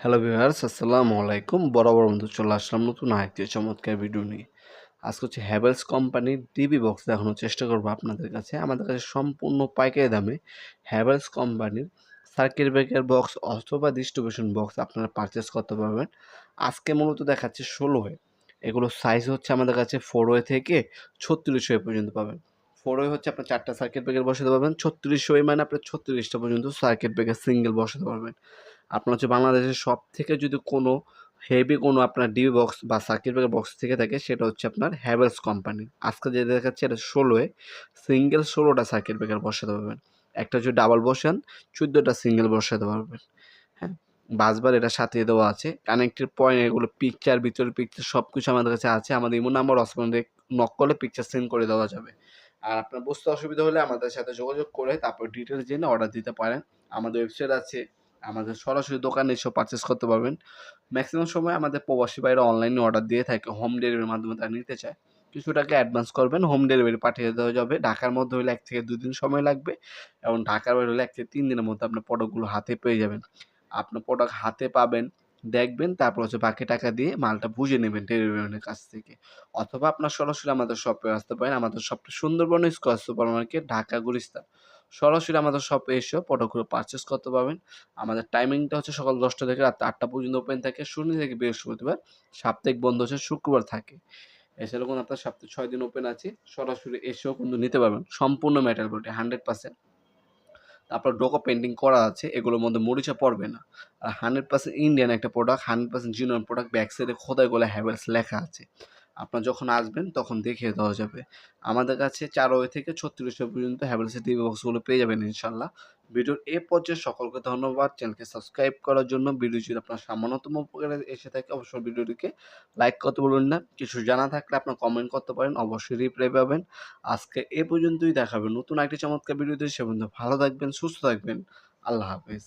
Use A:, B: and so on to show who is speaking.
A: Hello viewers আসসালামু আলাইকুম বরাবর বন্ধু, চলে আসলাম নতুন আরেকটি চমৎকার ভিডিও নিয়ে। আজকে হচ্ছে হ্যাভেলস কোম্পানির ডিবি বক্স দেখানোর চেষ্টা করব আপনাদের কাছে। আমাদের কাছে সম্পূর্ণ পাইকারি দামে হ্যাভেলস কোম্পানির সার্কিট ব্রেকার বক্স অথবা ডিস্ট্রিবিউশন বক্স আপনারা পারচেস করতে পারবেন। আজকে মূলত দেখাচ্ছে ষোলো ওয়ে এগুলো সাইজ হচ্ছে আমাদের কাছে ফোর ওয়ে থেকে ছত্রিশ ওয়ে পর্যন্ত পাবেন। ফোর ওয়ে হচ্ছে আপনার চারটা সার্কিট ব্রেকার বসাতে পারবেন। ছত্রিশ ওয়ে মানে আপনার ছত্রিশটা পর্যন্ত সার্কিট ব্রেকার সিঙ্গেল বসাতে পারবেন। আপনার হচ্ছে বাংলাদেশের সব থেকে যদি কোনো হেভি কোনো আপনার ডিবি বক্স বা সার্কিট ব্রেকার বক্স থেকে থাকে, সেটা হচ্ছে আপনার হ্যাভেলস কোম্পানি আজকে যে দেখাচ্ছে এটা ষোলোয় সিঙ্গেল ষোলোটা সার্কিট ব্রেকার বসাতে পারবেন। একটা হচ্ছে ডাবল বসান, চোদ্দোটা সিঙ্গেল বসাতে পারবেন। হ্যাঁ বাসবার এটা সাথে দেওয়া আছে। কানেক্টেড পয়েন্ট এগুলো পিকচার ভিতরে পিকচার সব কিছু আমাদের কাছে আছে। আমাদের ইমো নাম্বার অসপন্দে নক করলে পিকচার সেন্ড করে দেওয়া যাবে। আর আপনার বুঝতে অসুবিধা হলে আমাদের সাথে যোগাযোগ করে তারপর ডিটেলস জেনে অর্ডার দিতে পারেন। আমাদের ওয়েবসাইট আছে আমাদের সরাসরি দোকানে এসে পারচেস করতে পারবেন। ম্যাক্সিমাম সময় আমাদের প্রবাসী বাইরে অনলাইনে অর্ডার দিয়ে থাকে হোম ডেলিভারির মাধ্যমে তারা নিতে চায়। কিছু টাকা অ্যাডভান্স করবেন হোম ডেলিভারি পাঠিয়ে দেওয়া যাবে। ঢাকার মধ্যে হলে এক থেকে দুদিন সময় লাগবে এবং ঢাকার বাইরে হলে এক থেকে তিন দিনের মধ্যে আপনার প্রোডাক্টগুলো হাতে পেয়ে যাবেন। আপনার প্রোডাক্ট হাতে পাবেন, দেখবেন, তারপর হচ্ছে বাকি টাকা দিয়ে মালটা বুঝে নেবেন ডেলিভারি কাছ থেকে। অথবা আপনার সরাসরি আমাদের শপে আসতে পারেন। আমাদের শপটা Sundarban square super market Dhaka, Gulistan. সরাসরি আমাদের শপে এসেও প্রোডাক্টগুলো পারচেস করতে পারবেন। আমাদের টাইমিংটা হচ্ছে সকাল দশটা থেকে রাত আটটা পর্যন্ত ওপেন থাকে, শনি থেকে বৃহস্পতিবার। সাপ্তাহিক বন্ধ হচ্ছে, শুক্রবার থাকে। এছাড়া কোনো আপনার সপ্তাহে ছয় দিন ওপেন আছে। সরাসরি এসেও কিন্তু নিতে পারবেন। সম্পূর্ণ মেটাল বডি হান্ড্রেড পার্সেন্ট তারপর ডোকো পেন্টিং করা আছে, এগুলোর মধ্যে মরিচা পড়বে না। আর হান্ড্রেড পার্সেন্ট ইন্ডিয়ান একটা product hundred percent genuine product back সাইডে খোদাই গোলা হ্যাভেলস লেখা আছে। আপনার যখন আসবেন, তখন দেখিয়ে দেওয়া যাবে। আমাদের কাছে চার ওয়ে থেকে ছত্রিশশো পর্যন্ত হ্যাভেলসের টিভি বক্সগুলো পেয়ে যাবেন ইনশাল্লাহ ভিডিওর এ পর্যায়ে সকলকে ধন্যবাদ। চ্যানেলকে সাবস্ক্রাইব করার জন্য ভিডিও যদি আপনার সামান্যতম উপকারে এসে থাকে, অবশ্যই ভিডিওটিকে লাইক করতে বলবেন না। কিছু জানা থাকলে আপনার কমেন্ট করতে পারেন, অবশ্যই রিপ্লাই পাবেন। আজকে এ পর্যন্তই দেখাবেন নতুন একটি চমৎকার ভিডিওতে সে বন্ধু ভালো থাকবেন, সুস্থ থাকবেন। আল্লাহ হাফেজ।